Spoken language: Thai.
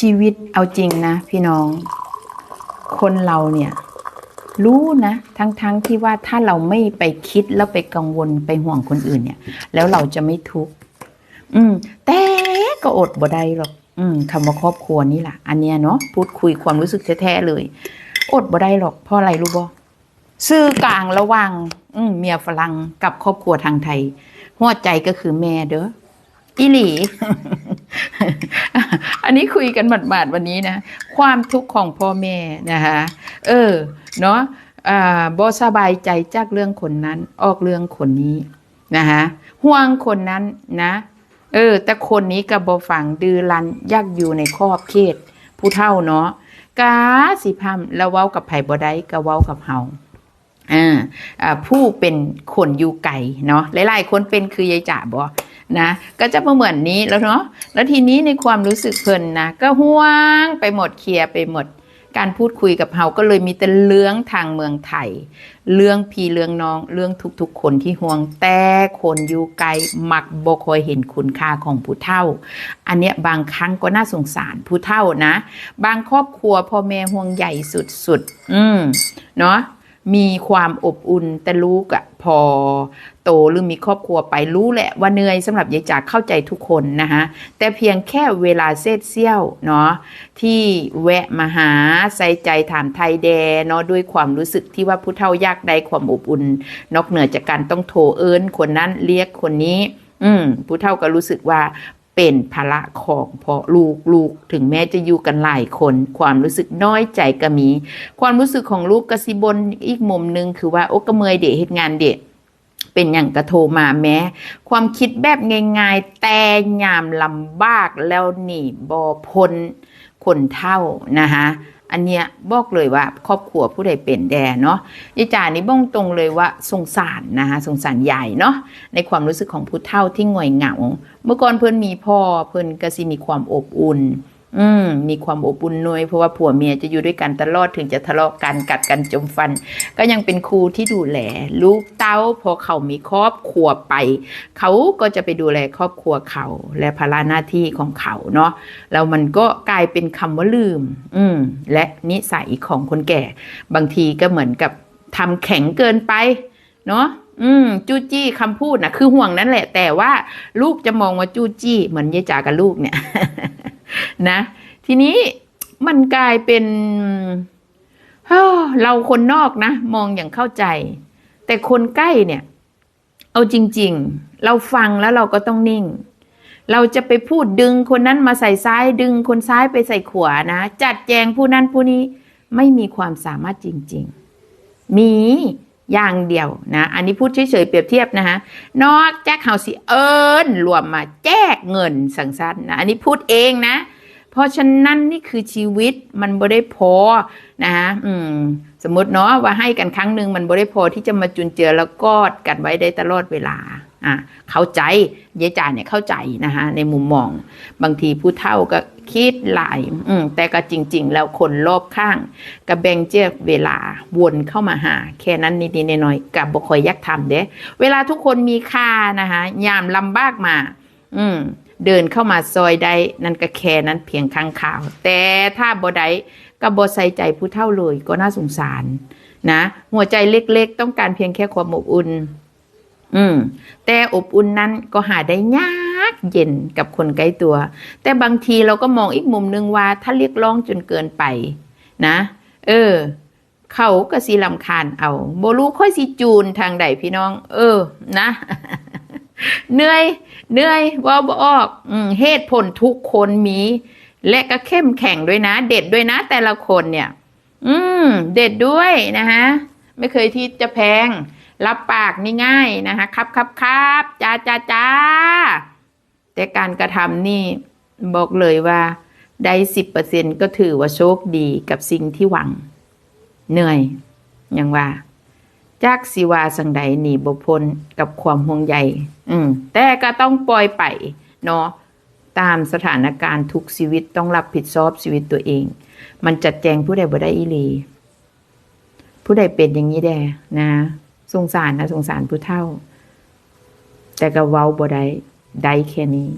ชีวิตเอาจริงนะพี่น้อง คนเราเนี่ย รู้นะทั้งๆทที่ว่าถ้าเราไม่ไปคิดแล้วไปกังวลไปห่วงคนอื่นเนี่ย แล้วเราจะไม่ทุกข์อืม แต่ก็อดบ่ได้หรอกอืมคำว่าครอบครัวนี่แหละอันเนี้ยเนาะพูดคุยความรู้สึกแท้ๆเลย อดบ่ได้หรอกเพราะอะไรรู้บ่ซื่อกลางระหว่างอืมเมียฝรั่งกับครอบครัวทางไทยหัวใจก็คือแม่เด้ออีหลี อันนี้คุยกันหมาดๆวันนี้นะ ความทุกข์ของพ่อแม่นะคะเออเนาะอ่าบ่สบายใจจากเรื่องคนนั้นออกเรื่องคนนี้นะคะห่วงคนนั้นนะ เออ แต่คนนี้กับบฝังดือรันยากอยู่ในครอบเขตผู้เท่าเนาะกาสิพัมแล้วเว้ากับไผ่บ่ได้ก็เว้ากับเฮาอ่าอ่าผู้เป็นคนอยู่ไก่เนาะหลายๆคนเป็นคือยายจ่าบ่ นะ ก็จะมาเหมือนนี้แล้วเนาะแล้วทีนี้ในความรู้สึกเพลินนะ ก็ห่วงไปหมดเคลียร์ไปหมด การพูดคุยกับเฮาก็เลยมีแต่เรื่องทางเมืองไทย เรื่องพี่เรื่องน้องเรื่องทุกๆ คนที่ห่วงแต่คนอยู่ไกลมักบ่คอยเห็นคุณค่าของผู้เฒ่า อันเนี้ยบางครั้งก็น่าสงสารผู้เฒ่านะ บางครอบครัวพ่อแม่ห่วงใหญ่สุดๆอืมเนาะ มีความอบอุ่นแต่ลูกอะพอโตหรือมีครอบครัวไปรู้แหละว่าเหนื่อยสำหรับยายจ๋าเข้าใจทุกคนนะคะแต่เพียงแค่เวลาเซตเซี่ยวเนาะที่แวะมาหาใส่ใจถามไทยแดเนาะด้วยความรู้สึกที่ว่าผู้เฒ่ายากได้ความอบอุ่น นอกเหนือจากการต้องโทรเอิญคนนั้นเรียกคนนี้ อืมผู้เฒ่าก็รู้สึกว่า เป็นภาระของพ่อลูกลูกถึงแม้จะอยู่กันหลายคน ความรู้สึกน้อยใจก็มี ความรู้สึกของลูกกระสิบนอีกมุมหนึ่งคือว่าโอ้กระเมยเดะเหตุงานเดะเป็นอย่างกระโทรมาแม้ ความคิดแบบง่ายๆ แต่ยามลำบากแล้วหนีบอพ้นคนเท่านะคะ อันเนี้ยบอกเลยว่าครอบครัวผู้ใดเป็นแดเนาะยายจ่านี่บ้องตรงเลยว่าสงสารนะคะสงสารใหญ่เนาะในความรู้สึกของผู้เฒ่าที่ง่อยเหงา เมื่อก่อนเพื่อนมีพ่อเพื่อนก็สิมีความอบอุ่น อืมมีความอบอุ่นหน่วยเพราะว่าผัวเมียจะอยู่ด้วยกันตลอดถึงจะทะเลาะกันกัดกันจมฟัน ก็ยังเป็นครูที่ดูแล ลูกเต้าพอเขามีครอบครัวไป เขาก็จะไปดูแลครอบครัวเขา และภาระหน้าที่ของเขาเนาะแล้วมันก็กลายเป็นคำว่าลืม อืมและนิสัยของคนแก่ บางทีก็เหมือนกับทำแข็งเกินไป เนาะอืมจู้จี้คำพูดนะคือห่วงนั่นแหละ แต่ว่าลูกจะมองว่าจู้จี้เหมือนยายจากับลูกเนี่ย นะ ทีนี้มันกลายเป็นเราคนนอกนะ มองอย่างเข้าใจ แต่คนใกล้เนี่ย เอาจริง ๆ เราฟังแล้วเราก็ต้องนิ่ง เราจะไปพูดดึงคนนั้นมาใส่ซ้ายดึงคนซ้ายไปใส่ขวานะ จัดแจงผู้นั้นผู้นี้ไม่มีความสามารถจริง ๆ มีอย่างเดียวนะ อันนี้พูดเฉยๆเปรียบเทียบนะคะนอกจากเขาสิเอิญรวมมาแจกเงินสังสันนะ อันนี้พูดเองนะ เพราะฉะนั้นนี่คือชีวิตมันบ่ได้พอนะคะอืมสมมติเนาะว่าให้กันครั้งหนึ่งมันบ่ได้พอที่จะมาจุนเจือแล้วกอดกันไว้ได้ตลอดเวลาอะเข้าใจยายจ่าเนี่ยเข้าใจนะคะในมุมมอง บางทีผู้เฒ่าก็คิดหลายอืมแต่ก็จริง ๆ แล้วคนรอบข้างก็แบ่งเจ้เวลาวนเข้ามาหา แค่นั้นนิดๆหน่อยๆกับบ่คอยยักทำเด้เวลาทุกคนมีค่านะคะยามลำบากมา อืม เดินเข้ามาซอยใดนั่นก็แค่นั้นเพียงข้างข่าว แต่ถ้าบ่ได้ก็บ่ใส่ใจผู้เฒ่าเลยก็น่าสงสารนะหัวใจเล็กๆ ต้องการเพียงแค่ความอบอุ่น อืม แต่อบอุ่นนั้นก็หาได้ยากเย็นกับคนใกล้ตัว แต่บางทีเราก็มองอีกมุมหนึ่งว่า ถ้าเรียกร้องจนเกินไป นะ เออ เขาก็สิลำคาญเอาโบลูค่อยสิจูนทางใดพี่น้อง เออ นะ เหนื่อยเหนื่อยว่าบออกเหตุผลทุกคนมี และก็เข้มแข็งด้วยนะ เด็ดด้วยนะ แต่ละคนเนี่ย อืม เด็ดด้วยนะฮะไม่เคยที่จะแพง รับปากนี่ง่ายนะคะครับครับครับจ้าจ้าจ้าแต่การกระทำนี่บอกเลยว่าได้สิบเปอร์เซ็นก็ถือว่าโชคดีกับสิ่งที่หวัง เหนื่อยอย่างว่า จากสิวาสังใดหนีบพ้นกับความห่วงใยอืมแต่ก็ต้องปล่อยไปเนาะตามสถานการณ์ทุกชีวิตต้องรับผิดชอบชีวิตตัวเอง มันจัดแจงผู้ใดบ่ได้อีหลี ผู้ใดเป็นอย่างนี้แด่นะสงสารนะสงสารผู้เฒ่า แต่ก็เว้าบ่ได้ได้แค่นี้